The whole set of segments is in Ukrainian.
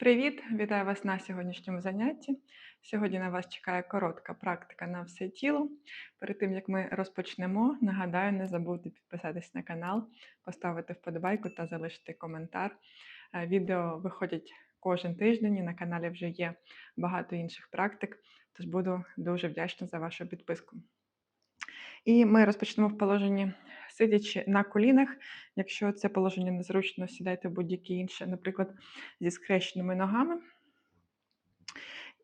Привіт! Вітаю вас на сьогоднішньому занятті. Сьогодні на вас чекає коротка практика на все тіло. Перед тим як ми розпочнемо, нагадаю, не забудьте підписатись на канал, поставити вподобайку та залишити коментар. Е, Відео виходять кожен тиждень, і на каналі вже є багато інших практик, тож буду дуже вдячна за вашу підписку. І ми розпочнемо в положенні сидячи на колінах. Якщо це положення незручно, сідайте будь-яке інше, наприклад, зі скрещеними ногами.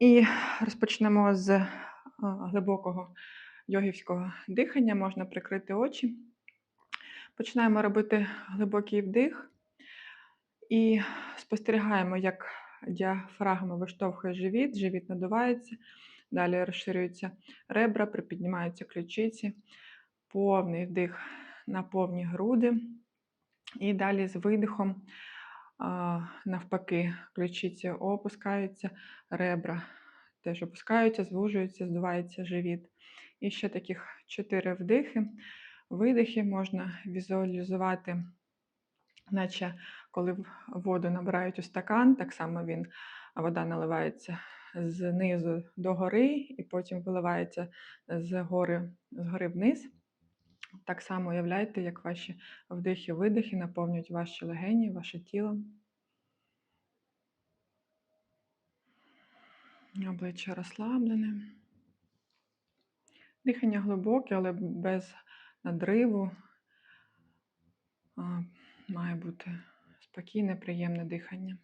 І розпочнемо з глибокого йогівського дихання. Можна прикрити очі. Починаємо робити глибокий вдих і спостерігаємо, як діафрагма виштовхує живіт, живіт надувається, далі розширюються ребра, припіднімаються ключиці, повний вдих на повні груди. І далі з видихом, навпаки, ключиці опускаються, ребра теж опускаються, звужуються, здувається живіт. І ще таких чотири вдихи. Видихи можна візуалізувати, наче коли воду набирають у стакан, так само він, вода наливається знизу до гори і потім виливається з гори, з гори вниз. Так само уявляйте, як ваші вдихи-видихи наповнюють ваші легені, ваше тіло. Обличчя розслаблене. Дихання глибоке, але без надриву. Має бути спокійне, приємне дихання.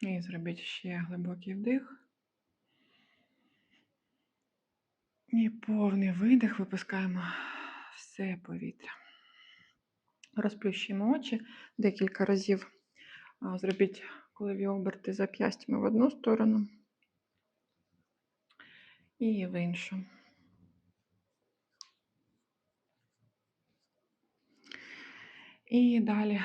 І зробіть ще глибокий вдих. І повний видих випускаємо все повітря. Розплющуємо очі декілька разів. Зробіть колові оберти зап'ястями в одну сторону і в іншу. І далі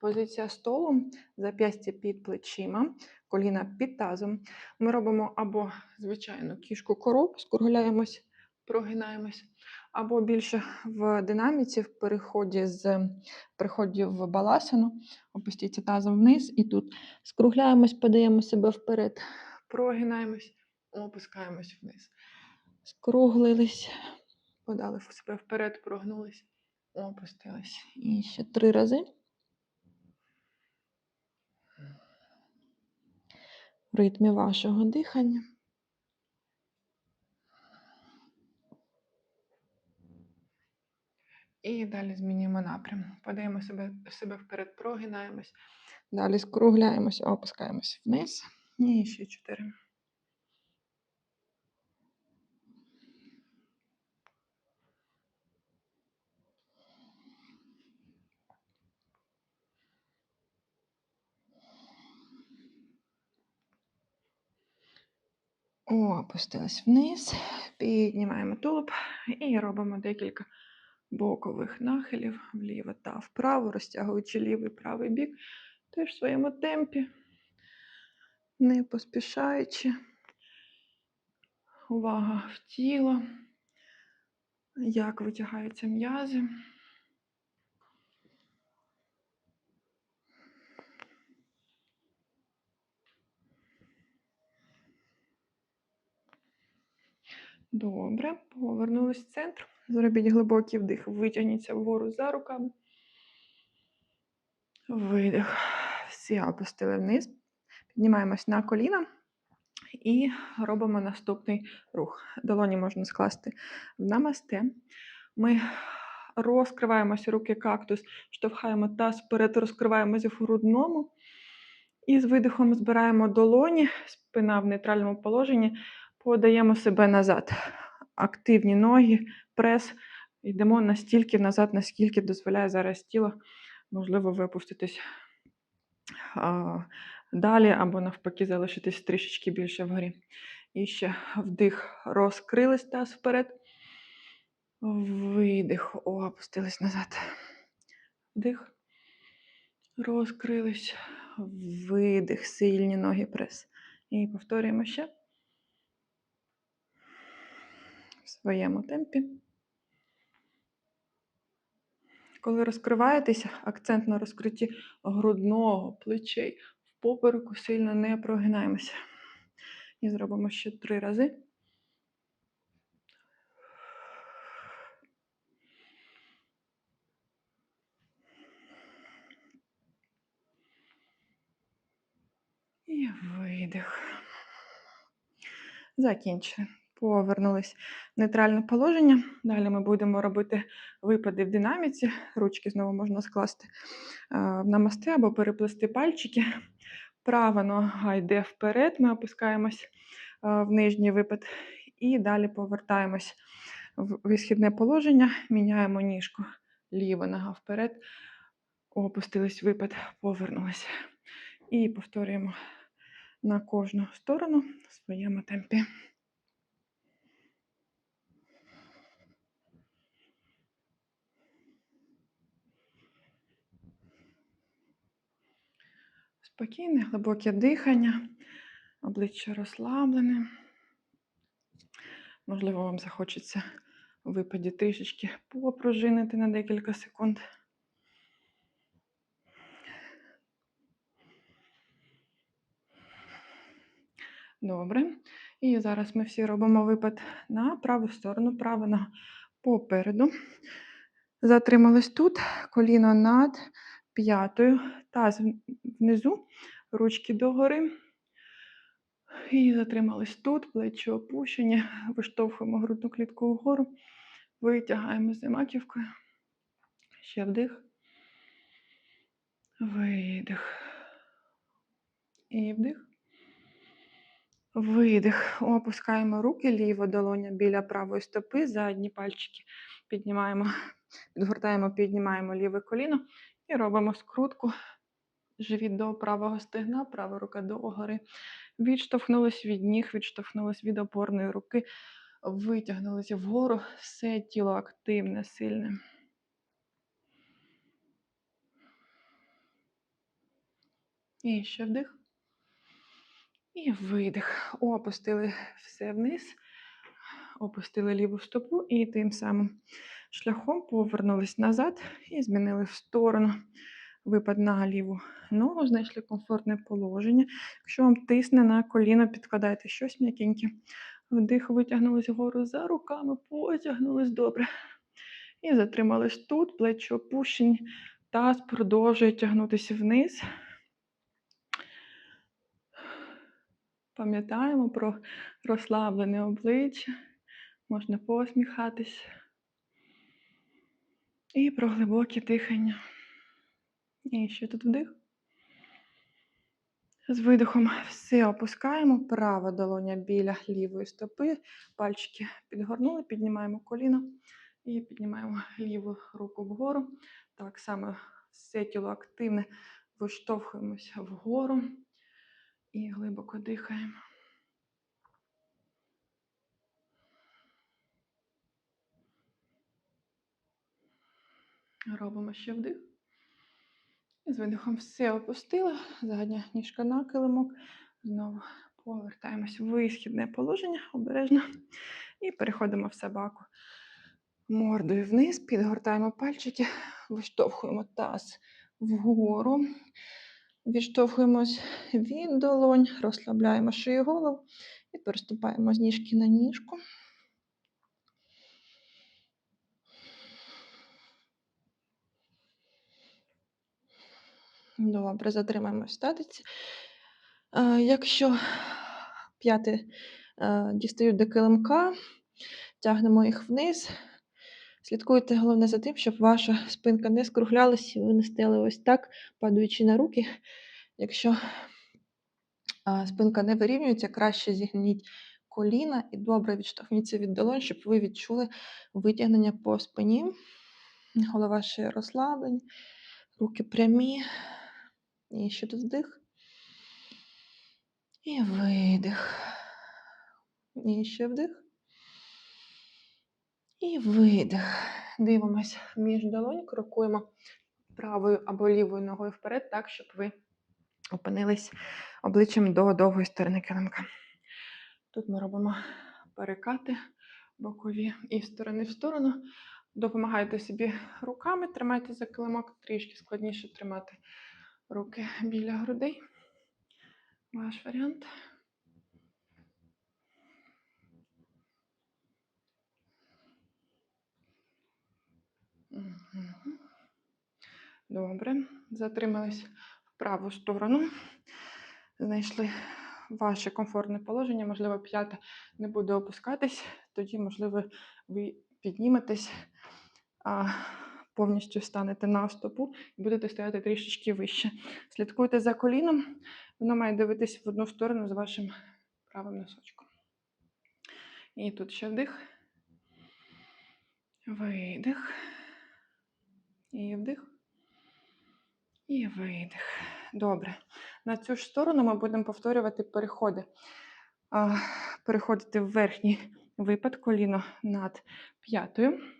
позиція столу, зап'ястя під плечима, коліна під тазом. Ми робимо або звичайну кішку короб, скругляємось, прогинаємось, або більше в динаміці, в переході з переході в баласану, опустіться тазом вниз і тут скругляємось, подаємо себе вперед, прогинаємось, опускаємось вниз. Скруглились, подали себе вперед, прогнулись, опустились. І ще три рази. Ритмі вашого дихання. І далі змінюємо напрям. Подаємо себе, себе вперед, прогинаємось. Далі скругляємося, опускаємось вниз. І ще чотири. Опустились вниз, піднімаємо тулуб і робимо декілька бокових нахилів вліво та вправо, розтягуючи лівий правий бік, теж в своєму темпі, не поспішаючи. Увага в тіло, як витягаються м'язи. Добре, повернулись в центр. Зробіть глибокий вдих, витягніться вгору за руками. Видих. Всі опустили вниз. Піднімаємось на коліна і робимо наступний рух. Долоні можна скласти в намасте. Ми розкриваємося руки кактус, штовхаємо таз вперед, розкриваємося в грудному. І з видихом збираємо долоні, спина в нейтральному положенні, подаємо себе назад. Активні ноги, прес. Йдемо настільки назад, наскільки дозволяє зараз тіло. Можливо, ви опуститесь а, далі або навпаки залишитись трішечки більше вгорі. І ще вдих, розкрились таз вперед. Видих, о, опустились назад. Вдих. Розкрились. Видих, сильні ноги прес. І повторюємо ще. В своєму темпі. Коли розкриваєтеся, акцент на розкритті грудного, плечей. В попереку сильно не прогинаємося. І зробимо ще три рази. І видих. Закінчили. Повернулись в нейтральне положення. Далі ми будемо робити випади в динаміці. Ручки знову можна скласти е, в намасте або переплести пальчики. Права нога йде вперед, ми опускаємось е, в нижній випад. І далі повертаємось в висхідне положення, міняємо ніжку. Ліва нога вперед. Опустились випад, повернулися. І повторюємо на кожну сторону в своєму темпі. Спокійне, глибоке дихання, обличчя розслаблене. Можливо, вам захочеться у випаді трішечки попружинити на декілька секунд. Добре. І зараз ми всі робимо випад на праву сторону, права нога попереду. Затримались тут, коліно над п'ятою, таз внизу, ручки догори. І затримались тут, плечі опущені, виштовхуємо грудну клітку вгору, витягаємо за маківкою. Ще вдих. Видих. І вдих. Видих. Опускаємо руки, ліва долоня біля правої стопи, задні пальчики піднімаємо, підгортаємо, піднімаємо ліве коліно і робимо скрутку. Живіт до правого стегна, права рука до гори. Відштовхнулись від ніг, відштовхнулись від опорної руки, витягнулися вгору, все тіло активне, сильне. І ще вдих. І видих. Опустили все вниз, опустили ліву стопу і тим самим шляхом повернулись назад і змінили в сторону. Випад на ліву ногу, знайшли комфортне положення. Якщо вам тисне на коліно, підкладайте щось м'якеньке. Вдих, витягнулись вгору за руками, потягнулись добре. І затримались тут, плечі опущені. Таз продовжує тягнутися вниз. Пам'ятаємо про розслаблене обличчя, можна посміхатись. І про глибоке дихання. І ще тут вдих. З видихом все опускаємо. Права долоня біля лівої стопи. Пальчики підгорнули, піднімаємо коліно і піднімаємо ліву руку вгору. Так само все тіло активне, виштовхуємося вгору і глибоко дихаємо. Робимо ще вдих. З видихом все опустили. Задня ніжка на килимок. Знову повертаємось в висхідне положення обережно. І переходимо в собаку. Мордою вниз, підгортаємо пальчики, виштовхуємо таз вгору. Відштовхуємось від долонь, розслабляємо шию голову і переступаємо з ніжки на ніжку. Добре, затримаємо в статиці. Е, Якщо п'яти е, дістають до килимка, тягнемо їх вниз. Слідкуйте головне за тим, щоб ваша спинка не скруглялася, і ви не стояли ось так, падаючи на руки. Якщо спинка не вирівнюється, краще зігніть коліна і добре відштовхніться від долонь, щоб ви відчули витягнення по спині. Голова ще розслаблені, руки прямі. І ще тут вдих. І видих. І ще вдих. І видих. Дивимося між долонь, крокуємо правою або лівою ногою вперед, так, щоб ви опинились обличчям до довгої сторони килимка. Тут ми робимо перекати бокові і в сторони в сторону. Допомагайте собі руками, тримайте за килимок, трішки складніше тримати руки біля грудей. Ваш варіант. Добре. Затримались в праву сторону. Знайшли ваше комфортне положення. Можливо, п'ята не буде опускатись. Тоді, можливо, ви підніметесь, повністю станете на стопу і будете стояти трішечки вище. Слідкуйте за коліном. Воно має дивитись в одну сторону з вашим правим носочком. І тут ще вдих. Видих. І вдих. І видих. Добре. На цю ж сторону ми будемо повторювати переходи. Переходити в верхній випад, коліно над п'ятою.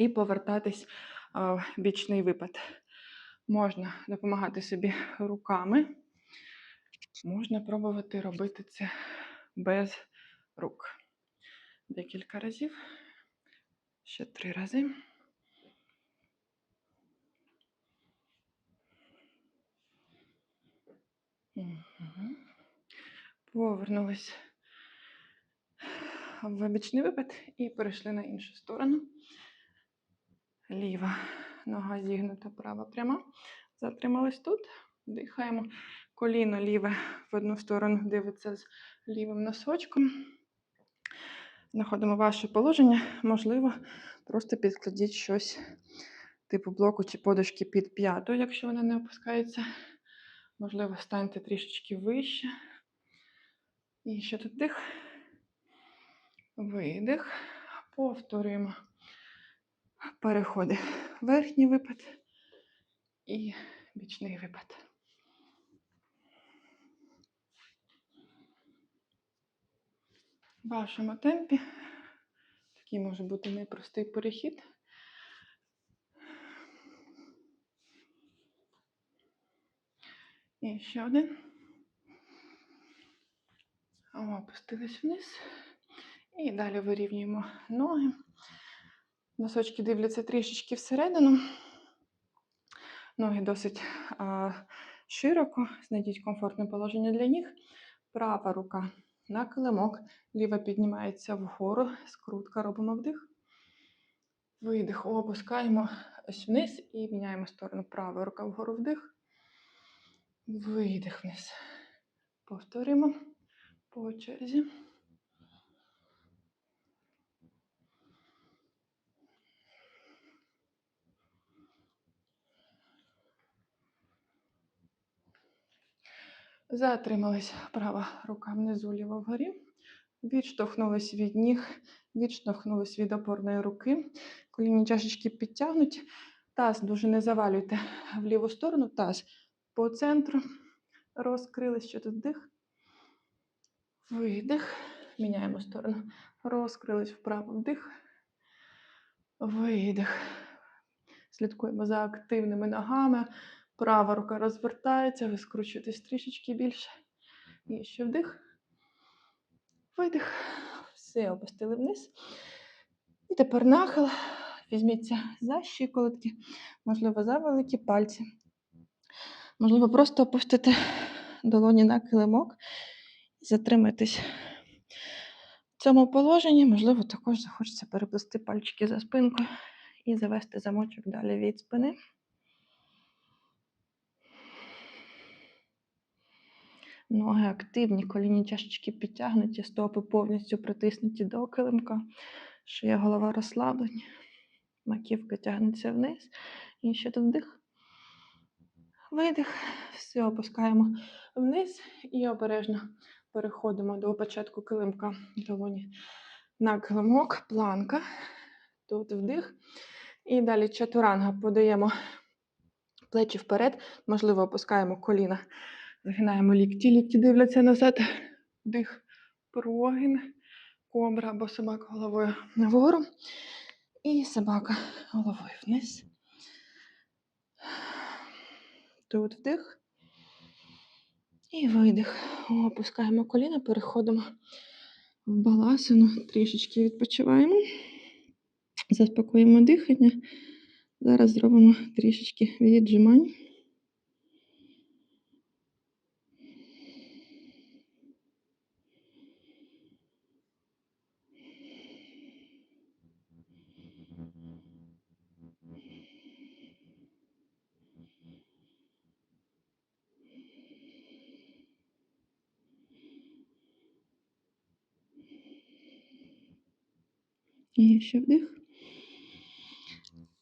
І повертатись в бічний випад. Можна допомагати собі руками. Можна пробувати робити це без рук. Декілька разів. Ще три рази. Повернулись в бічний випад і перейшли на іншу сторону. Ліва нога зігнута, права пряма. Затримались тут. Дихаємо. Коліно ліве в одну сторону дивиться з лівим носочком. Знаходимо ваше положення. Можливо, просто підкладіть щось типу блоку чи подушки під п'яту, якщо вона не опускається. Можливо, станьте трішечки вище. І ще тут дих. Видих. Повторюємо. Переходи. Верхній випад і бічний випад. В вашому темпі. Такий може бути непростий перехід. І ще один. Опустились вниз. І далі вирівнюємо ноги. Носочки дивляться трішечки всередину. Ноги досить а, широко. Знайдіть комфортне положення для ніг. Права рука на килимок, ліва піднімається вгору, скрутка, робимо вдих. Видих, опускаємо ось вниз і міняємо сторону. Права рука вгору вдих. Видих вниз. Повторюємо по черзі. Затримались права рука внизу, ліва вгорі. Відштовхнулись від ніг, відштовхнулись від опорної руки. Колінні чашечки підтягнуть. Таз дуже не завалюйте в ліву сторону, таз по центру. Розкрились, що тут вдих. Видих. Міняємо сторону. Розкрились вправо вдих. Видих. Слідкуємо за активними ногами. Права рука розвертається, ви скручуєтесь трішечки більше. І ще вдих. Видих. Все, опустили вниз. І тепер нахил. Візьміться за щиколотки, можливо, за великі пальці. Можливо, просто опустити долоні на килимок і затримайтесь в цьому положенні. Можливо, також захочеться переплести пальчики за спинку і завести замочок далі від спини. Ноги активні, колінні чашечки підтягнуті, стопи повністю притиснуті до килимка, шия голова розслаблені, маківка тягнеться вниз. І ще тут вдих. Видих. Все, опускаємо вниз і обережно переходимо до початку килимка долоні на килимок, планка. Тут вдих. І далі чатуранга подаємо плечі вперед, можливо, опускаємо коліна. Згинаємо лікті, лікті дивляться назад. Вдих, прогин, кобра або собака головою нагору. І собака головою вниз. Тут вдих. І видих. Опускаємо коліна, переходимо в баласину, трішечки відпочиваємо, заспокоїмо дихання. Зараз зробимо трішечки віджимань. І ще вдих.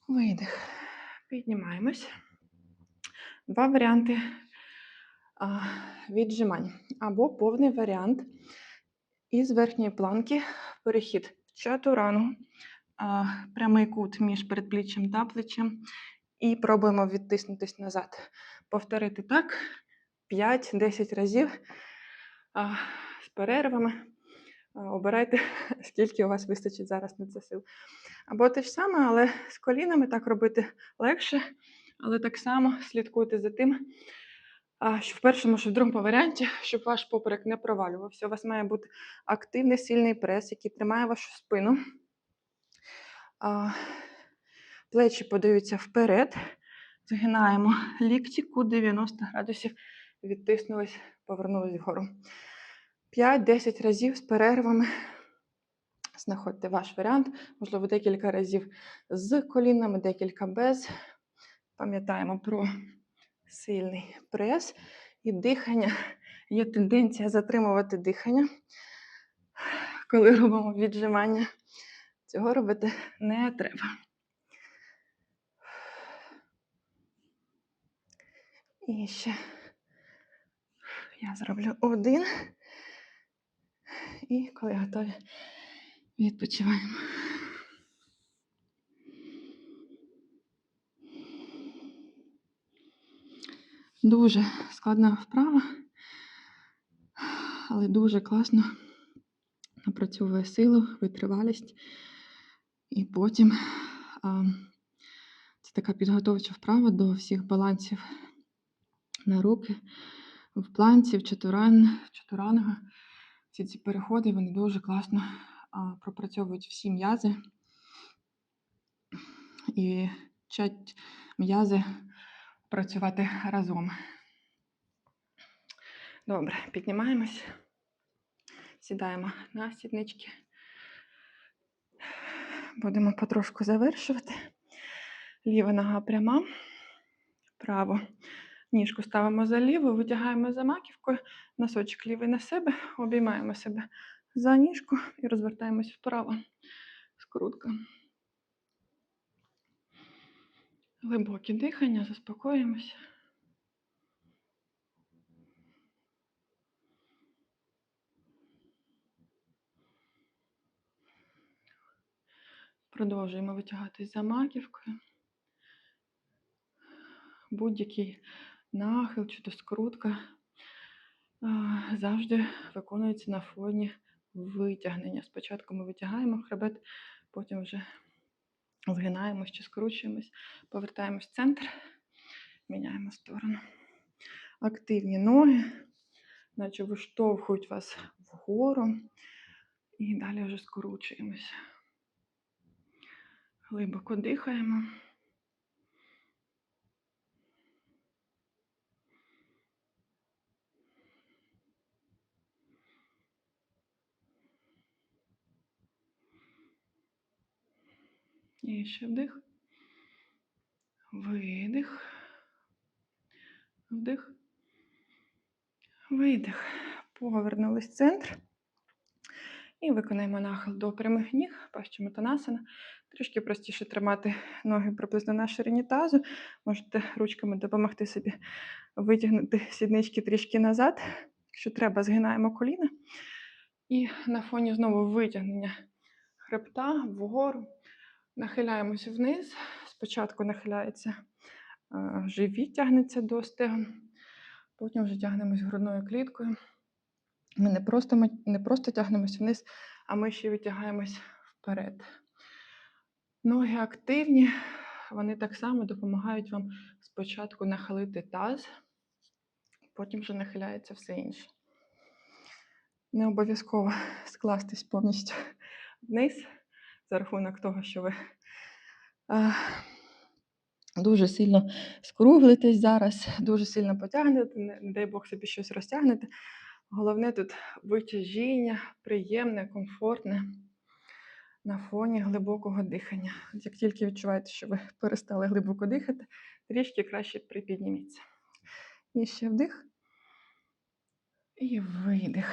Видих. Піднімаємось. Два варіанти а, віджимань. Або повний варіант із верхньої планки перехід в чатурану, а, прямий кут між передпліччям та плечем. І пробуємо відтиснутись назад. Повторити так 5-10 разів а, з перервами. А, Обирайте, скільки у вас вистачить зараз на це сил. Або те ж саме, але з колінами так робити легше, але так само слідкуйте за тим, що в першому, що в другому варіанті, щоб ваш поперек не провалювався. У вас має бути активний сильний прес, який тримає вашу спину. Плечі подаються вперед. Згинаємо лікті, кут 90 градусів, відтиснулись, повернулись вгору. 5-10 разів з перервами. Знаходьте ваш варіант, можливо, декілька разів з колінами, декілька без. Пам'ятаємо про сильний прес і дихання. Є тенденція затримувати дихання, коли робимо віджимання. Цього робити не треба. І ще я зроблю один. І коли готові, відпочиваємо. Дуже складна вправа, але дуже класно напрацьовує силу, витривалість. І потім а, це така підготовча вправа до всіх балансів на руки. В планці, в чатуран, в чатуранга. Всі ці переходи вони дуже класно пропрацьовують всі м'язи і вчать м'язи працювати разом. Добре, піднімаємось, сідаємо на сіднички. Будемо потрошку завершувати. Ліва нога пряма, право. Ніжку ставимо за ліву, витягаємо за маківкою, носочок лівий на себе, обіймаємо себе за ніжку і розвертаємось вправо. Скрутка. Глибоке дихання, заспокоїмося. Продовжуємо витягатись за маківкою. Будь-який нахил чи то скрутка завжди виконується на фоні витягнення. Спочатку ми витягаємо хребет, потім вже згинаємось чи скручуємось, повертаємось в центр, міняємо сторону. Активні ноги, наче виштовхують вас вгору. І далі вже скручуємося. Глибоко дихаємо. Ще вдих. Видих. Вдих. Видих. Повернулись в центр. І виконаємо нахил до прямих ніг, пащиматанасана. Трішки простіше тримати ноги приблизно на ширині тазу. Можете ручками допомогти собі витягнути сіднички трішки назад. Якщо треба, згинаємо коліна. І на фоні знову витягнення хребта вгору. Нахиляємося вниз. Спочатку нахиляється е, живіт, тягнеться до стегон, потім вже тягнемось грудною кліткою. Ми не просто, не просто тягнемось вниз, а ми ще витягаємось вперед. Ноги активні, вони так само допомагають вам спочатку нахилити таз, потім вже нахиляється все інше. Не обов'язково скластись повністю вниз за рахунок того, що ви дуже сильно скруглитесь зараз, дуже сильно потягнете, не дай Бог собі щось розтягнете. Головне тут витяжіння, приємне, комфортне на фоні глибокого дихання. Як тільки відчуваєте, що ви перестали глибоко дихати, трішки краще припідніміться. І ще вдих. І видих.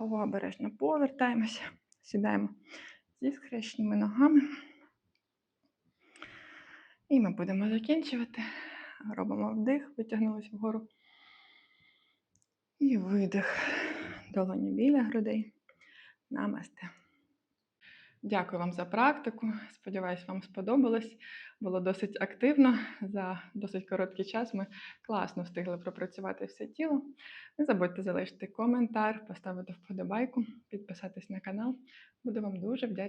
Обережно повертаємося, сідаємо зі схрещеними ногами. І ми будемо закінчувати. Робимо вдих, витягнулися вгору. І видих. Долоні біля грудей. Намасте. Дякую вам за практику. Сподіваюсь, вам сподобалось. Було досить активно. За досить короткий час ми класно встигли пропрацювати все тіло. Не забудьте залишити коментар, поставити вподобайку, підписатись на канал. Буду вам дуже вдячна.